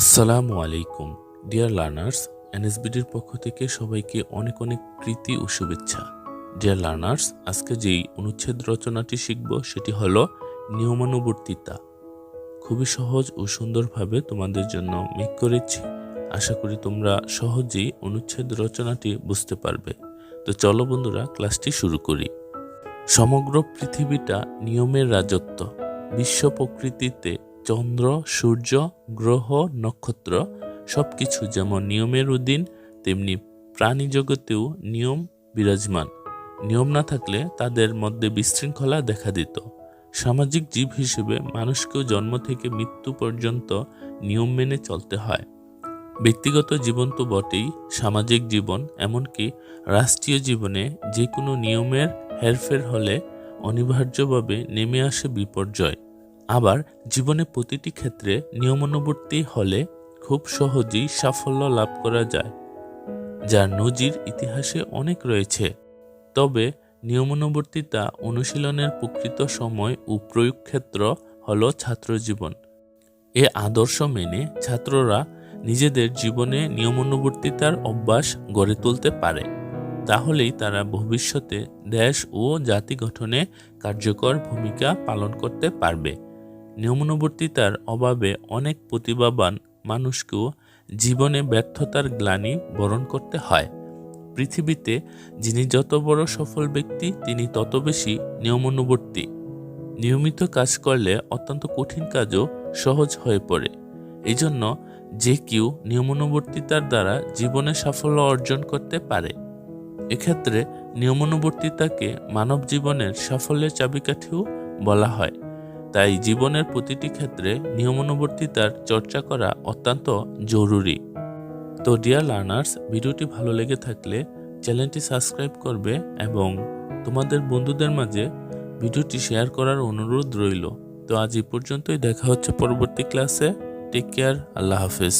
আসসালামু আলাইকুম, dear learners, এনএসবিডির পক্ষ থেকে সবাইকে অনেক অনেক প্রীতি ও শুভেচ্ছা। ডিয়ার লার্নার্স, আজকে যেই অনুচ্ছেদ রচনাটি শিখব সেটি হলো নিয়মানুবর্তিতা। খুবই সহজ ও সুন্দরভাবে তোমাদের জন্য মেক করেছি। আশা করি তোমরা সহজেই অনুচ্ছেদ রচনাটি বুঝতে পারবে। তো চলো বন্ধুরা, ক্লাসটি শুরু করি। সমগ্র পৃথিবীটা নিয়মের রাজত্ব। বিশ্ব প্রকৃতিতে চন্দ্র, সূর্য, গ্রহ, নক্ষত্র সব কিছু যেমন নিয়মের অধীন, তেমনি প্রাণী জগতেও নিয়ম বিরাজমান। নিয়ম না থাকলে তাদের মধ্যে বিশৃঙ্খলা দেখা দিত। সামাজিক জীব হিসেবে মানুষকেও জন্ম থেকে মৃত্যু পর্যন্ত নিয়ম মেনে চলতে হয়। ব্যক্তিগত জীবন তো বটেই, সামাজিক জীবন, এমনকি রাষ্ট্রীয় জীবনে যে কোনো নিয়মের হেরফের হলে অনিবার্যভাবে নেমে আসে বিপর্যয়। আবার জীবনে প্রতিটি ক্ষেত্রে নিয়মানুবর্তী হলে খুব সহজেই সাফল্য লাভ করা যায় যার নজির ইতিহাসে অনেক রয়েছে। তবে নিয়মানুবর্তিতা অনুশীলনের প্রকৃত সময় ও প্রয়োগ ক্ষেত্র হল ছাত্রজীবন। এ আদর্শ মেনে ছাত্ররা নিজেদের জীবনে নিয়মানুবর্তিতার অভ্যাস গড়ে তুলতে পারে, তাহলেই তারা ভবিষ্যতে দেশ ও জাতি গঠনে কার্যকর ভূমিকা পালন করতে পারবে। নিয়মানুবর্তিতার অভাবে অনেক প্রতিভাবান মানুষকেও জীবনে ব্যর্থতার গ্লানি বরণ করতে হয়। পৃথিবীতে যিনি যত বড় সফল ব্যক্তি, তিনি তত বেশি নিয়মানুবর্তী। নিয়মিত কাজ করলে অত্যন্ত কঠিন কাজও সহজ হয়ে পড়ে। এই জন্য যে কেউ নিয়মানুবর্তিতার দ্বারা জীবনে সাফল্য অর্জন করতে পারে। এক্ষেত্রে নিয়মানুবর্তিতাকে মানব জীবনের সাফল্যের চাবিকাঠিও বলা হয়। তাই জীবনের প্রতিটি ক্ষেত্রে নিয়মানুবর্তিতার চর্চা করা অত্যন্ত জরুরি। তো ডিয়ার লার্নার্স ভিডিওটি ভালো লেগে থাকলে চ্যানেলটি সাবস্ক্রাইব করবে এবং তোমাদের বন্ধুদের মাঝে ভিডিওটি শেয়ার করার অনুরোধ রইল। তো আজ এই পর্যন্তই, দেখা হচ্ছে পরবর্তী ক্লাসে টেক কেয়ার আল্লাহ হাফেজ।